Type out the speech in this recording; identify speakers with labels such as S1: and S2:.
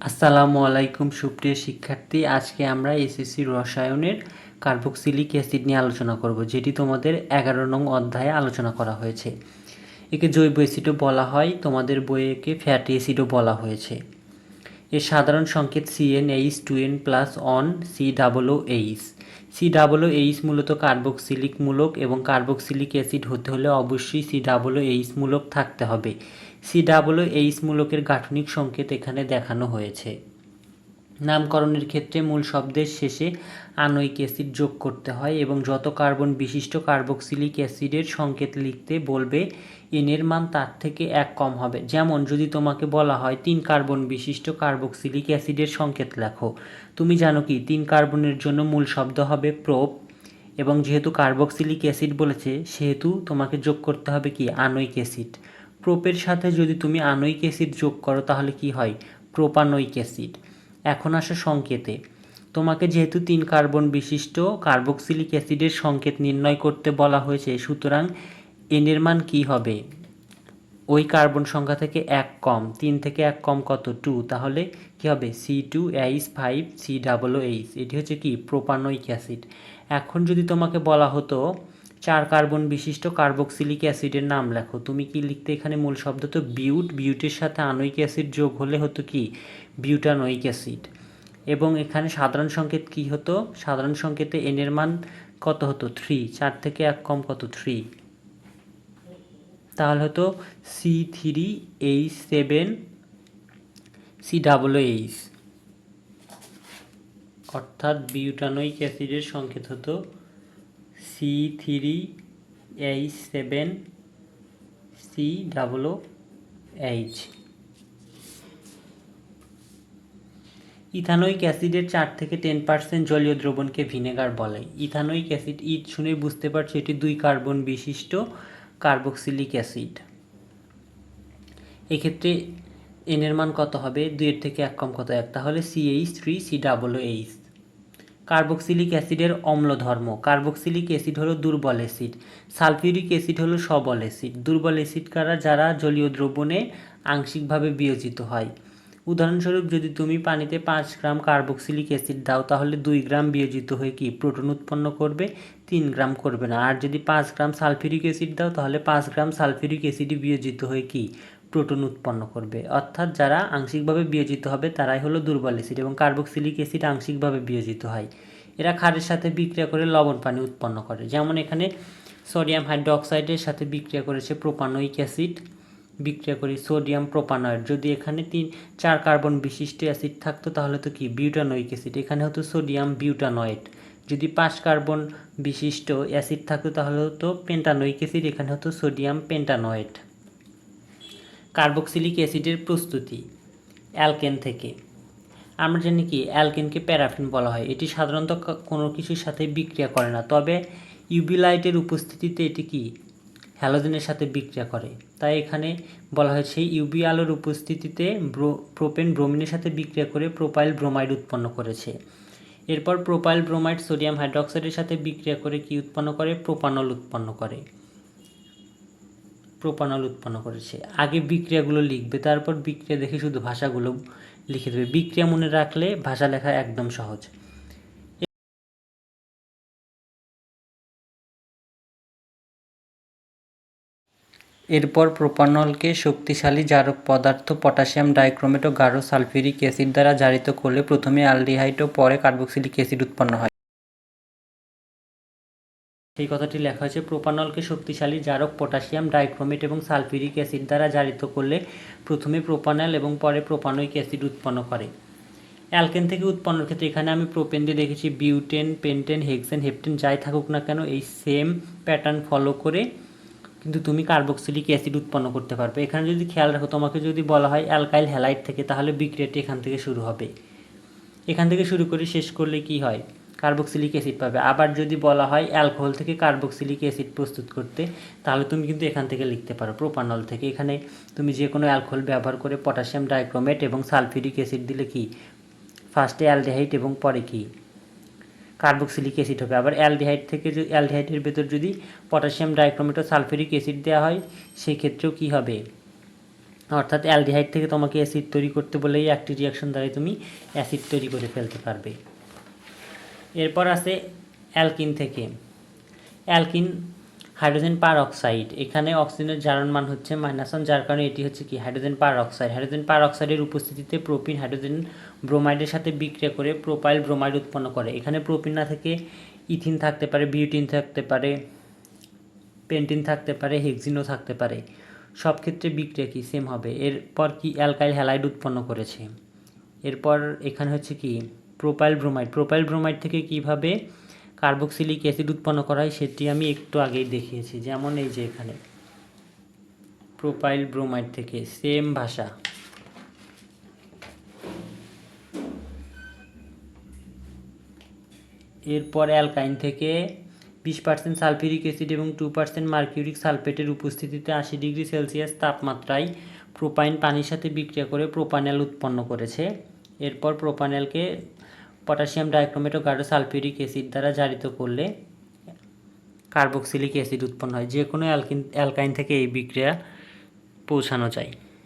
S1: আসসালামু আলাইকুম, সুপ্রিয় শিক্ষার্থী। আজকে আমরা এসএসসি রসায়নের কার্বক্সিলিক অ্যাসিড নিয়ে আলোচনা করব, যেটি তোমাদের এগারো নং অধ্যায়ে আলোচনা করা হয়েছে। একে জৈব অ্যাসিডও বলা হয়, তোমাদের বইয়ে একে ফ্যাটি অ্যাসিডও বলা হয়েছে। এর সাধারণ সংকেত C n H two N plus one C double O H C double O H মূলত কার্বক্সিলিক মূলক এবং কার্বক্সিলিক অ্যাসিড হতে হলে অবশ্যই সি ডাবলও এইচ মূলক থাকতে হবে। সি ডাবলও এইচ মূলকের গাঠনিক সংকেত এখানে দেখানো হয়েছে। নামকরণের ক্ষেত্রে মূল শব্দের শেষে আণবিক অ্যাসিড যোগ করতে হয় এবং যত কার্বন বিশিষ্ট কার্বক্সিলিক অ্যাসিডের সংকেত লিখতে বলবে এনের মান তার থেকে এক কম হবে। যেমন, যদি তোমাকে বলা হয় তিন কার্বন বিশিষ্ট কার্বক্সিলিক অ্যাসিডের সংকেত লেখো, তুমি জানো কি, তিন কার্বনের জন্য মূল শব্দ হবে প্রোপ, এবং যেহেতু কার্বক্সিলিক অ্যাসিড বলেছে, সেহেতু তোমাকে যোগ করতে হবে কি আণবিক অ্যাসিড। প্রোপের সাথে যদি তুমি আণবিক অ্যাসিড যোগ করো, তাহলে কি হয়? Propanoic acid. এখন আসে সংকেতে। তোমাকে যেহেতু তিন কার্বন বিশিষ্ট, কার্বক্সিলিক অ্যাসিডের সংকেত নির্ণয় করতে বলা হয়েছে, সুতরাং এনের মান কি হবে? ওই কার্বন সংখ্যা থেকে এক কম, তিন থেকে এক কম কত? টু। তাহলে কি হবে? C two H five C double H. এটি হচ্ছে কি? Propanoic acid. এখন যদি তোমাকে বলা হতো চার কার্বন বিশিষ্ট কার্বক্সিলিক অ্যাসিডের নাম লেখো। তুমি কি লিখতে এখানে মূল শব্দ তো বিউট, বিউটের সাথে আণবিক অ্যাসিড যোগ হলে হতো কি? Butanoic acid. এবং এখানে সাধারণ সংকেত কি হতো? সাধারণ সংকেতে এনের মান কত হতো? থ্রি চার থেকে এক কম কত? থ্রি তাহলে হতো C three H seven C double H অর্থাৎ বিউটানোইক অ্যাসিডের সংকেত হতো C three H seven C double H ethanoic অ্যাসিডের চার থেকে টেন পার্সেন্ট জলীয় দ্রবণকে ভিনেগার বলে। ইথানোইক অ্যাসিড, ইট শুনে বুঝতে পারছ, এটি দুই কার্বন বিশিষ্ট কার্বক্সিলিক অ্যাসিড। এক্ষেত্রে এনের মান কত হবে? দুইয়ের থেকে এক কম কত এক? তাহলে CH three C double H carboxylic অ্যাসিডের অম্ল ধর্ম কার্বক্সিলিক অ্যাসিড হলো দুর্বল অ্যাসিড। সালফিউরিক অ্যাসিড হলো সবল অ্যাসিড। দুর্বল অ্যাসিড কারা? যারা জলীয় দ্রবণে আংশিকভাবে বিয়োজিত হয়। উদাহরণস্বরূপ, যদি তুমি পানিতে পাঁচ গ্রাম কার্বক্সিলিক অ্যাসিড দাও, তাহলে দুই গ্রাম বিয়োজিত হয়ে কি? প্রোটন উৎপন্ন করবে, তিন গ্রাম করবে না। আর যদি পাঁচ গ্রাম সালফিউরিক অ্যাসিড দাও, তাহলে পাঁচ গ্রাম সালফিউরিক অ্যাসিডই বিয়োজিত হয়ে কি? প্রোটন উৎপন্ন করবে। অর্থাৎ যারা আংশিকভাবে বিয়োজিত হবে, তারাই হলো দুর্বল অ্যাসিড এবং কার্বক্সিলিক অ্যাসিড আংশিকভাবে বিয়োজিত হয়। এরা ক্ষারের সাথে বিক্রিয়া করে লবণ পানি উৎপন্ন করে। যেমন এখানে সোডিয়াম হাইড্রোক্সাইডের সাথে বিক্রিয়া করেছে প্রোপানোইক অ্যাসিড বিক্রিয়া করি সোডিয়াম প্রোপানয়েড যদি এখানে তিন, চার কার্বন বিশিষ্ট অ্যাসিড থাকতো, তাহলে তো কি? বিউটানোইক অ্যাসিড এখানে হতো সোডিয়াম বিউটানয়েড যদি পাঁচ কার্বন বিশিষ্ট অ্যাসিড থাকতো, তাহলে হতো পেন্টানোইক অ্যাসিড এখানে হতো সোডিয়াম পেন্টানয়েড কার্বক্সিলিক অ্যাসিডের প্রস্তুতি, অ্যালকেন থেকে। আমরা জানি কি, অ্যালকেনকে প্যারাফিন বলা হয়। এটি সাধারণত কোনো কিছুর সাথে বিক্রিয়া করে না। তবে ইউবিলাইটের উপস্থিতিতে এটি কি? হ্যালোজেনের সাথে বিক্রিয়া করে। তাই এখানে বলা হয়েছে ইউবি আলোর উপস্থিতিতে প্রোপেন ব্রোমিনের সাথে বিক্রিয়া করে প্রোপাইল ব্রোমাইড উৎপন্ন করেছে। এরপর প্রোপাইল ব্রোমাইড সোডিয়াম হাইড্রক্সাইডের সাথে বিক্রিয়া করে কি উৎপন্ন করে? প্রোপানল উৎপন্ন করে। প্রোপানল উৎপন্ন করেছে। আগে বিক্রিয়াগুলো লিখবে, তারপর বিক্রিয়া দেখে শুধু ভাষাগুলো লিখে দেবে। বিক্রিয়া মনে রাখলে ভাষা লেখা একদম সহজ। এরপর প্রোপানলকে শক্তিশালী জারক পদার্থ পটাশিয়াম ডাইক্রোমেট ও গাঢ় অ্যাসিড দ্বারা জারিত করলে প্রথমে অ্যালডিহাইড ও পরে কার্বক্সিলিক অ্যাসিড উৎপন্ন হয়। সেই কথাটি লেখা হয়েছে, প্রোপানলকে শক্তিশালী জারক পটাশিয়াম ডাইক্রোমেট এবং সালফিউরিক অ্যাসিড দ্বারা জারিত করলে প্রথমে প্রোপানল এবং পরে প্রোপানোইক অ্যাসিড উৎপন্ন করে। অ্যালকেন থেকে উৎপন্নর ক্ষেত্রে এখানে আমি প্রোপেন দিয়ে দেখেছি, বিউটেন, পেন্টেন, হেক্সেন, হেপটেন, যাই থাকুক না কেন, এই সেম প্যাটার্ন ফলো করে কিন্তু তুমি কার্বক্সিলিক অ্যাসিড উৎপন্ন করতে পারবে। এখানে যদি খেয়াল রাখো, তোমাকে যদি বলা হয় অ্যালকাইল হ্যালাইট থেকে, তাহলে বিক্রিয়াটি এখান থেকে শুরু হবে। এখান থেকে শুরু করে শেষ করলে কি হয়? কার্বক্সিলিক অ্যাসিড পাবে। আবার যদি বলা হয় অ্যালকোহল থেকে কার্বক্সিলিক অ্যাসিড প্রস্তুত করতে, তাহলে তুমি কিন্তু এখান থেকে লিখতে পারো প্রোপানল থেকে। এখানে তুমি যে কোনো অ্যালকোহল ব্যবহার করে পটাশিয়াম ডাইক্রোমেট এবং সালফিউরিক অ্যাসিড দিলে কি? ফার্স্টে অ্যালডিহাইড এবং পরে কি? কার্বক্সিলিক অ্যাসিড হবে। আবার অ্যালডিহাইড থেকে যদি, অ্যালডিহাইডের ভেতর যদি পটাশিয়াম ডাইক্রোমেট ও সালফিউরিক অ্যাসিড দেওয়া হয় সেই ক্ষেত্রেও কী হবে? অর্থাৎ অ্যালডিহাইড থেকে তোমাকে অ্যাসিড তৈরি করতে বলে এই একটি রিয়াকশন দ্বারাই তুমি অ্যাসিড তৈরি করে ফেলতে পারবে। এরপর আছে অ্যালকিন থেকে। অ্যালকিন হাইড্রোজেন পার অক্সাইড এখানে অক্সিজেনের জারণ মান হচ্ছে মাইনাস ওয়ান যার কারণে এটি হচ্ছে কি? হাইড্রোজেন পার অক্সাইড হাইড্রোজেন পার অক্সাইডের উপস্থিতিতে প্রোপিন হাইড্রোজেন ব্রোমাইডের সাথে বিক্রিয়া করে প্রোপাইল ব্রোমাইড উৎপন্ন করে। এখানে প্রোপিন না থেকে ইথিন থাকতে পারে, বিউটিন থাকতে পারে, পেন্টিন থাকতে পারে, হেক্সিনও থাকতে পারে। সব ক্ষেত্রে বিক্রিয়া কি? সেম হবে। এরপর কি অ্যালকাইল হ্যালাইড উৎপন্ন করেছে? এরপর এখানে হচ্ছে কি? প্রোপাইল ব্রোমাইড প্রোপাইল ব্রোমাইড থেকে কীভাবে কার্বক্সিলিক অ্যাসিড উৎপন্ন করা হয় সেটি আমি একটু আগেই দেখিয়েছি। যেমন এই যে এখানে। প্রোপাইল ব্রোমাইড থেকে সেম ভাষা। এরপর অ্যালকাইন থেকে বিশ পার্সেন্ট সালফিউরিক অ্যাসিড এবং টু পার্সেন্ট মার্কিউরিক সালফেটের উপস্থিতিতে আশি ডিগ্রি সেলসিয়াস তাপমাত্রায় প্রোপাইন পানির সাথে বিক্রিয়া করে প্রোপানেল উৎপন্ন করেছে। এরপর প্রোপানেলকে পটাশিয়াম ডাইক্রোমেট ও গাঢ় সালফিউরিক অ্যাসিড দ্বারা জারিত করলে কার্বক্সিলিক অ্যাসিড উৎপন্ন হয়। যে কোনো অ্যালকিন অ্যালকাইন থেকে এই বিক্রিয়া পৌঁছানো যায়।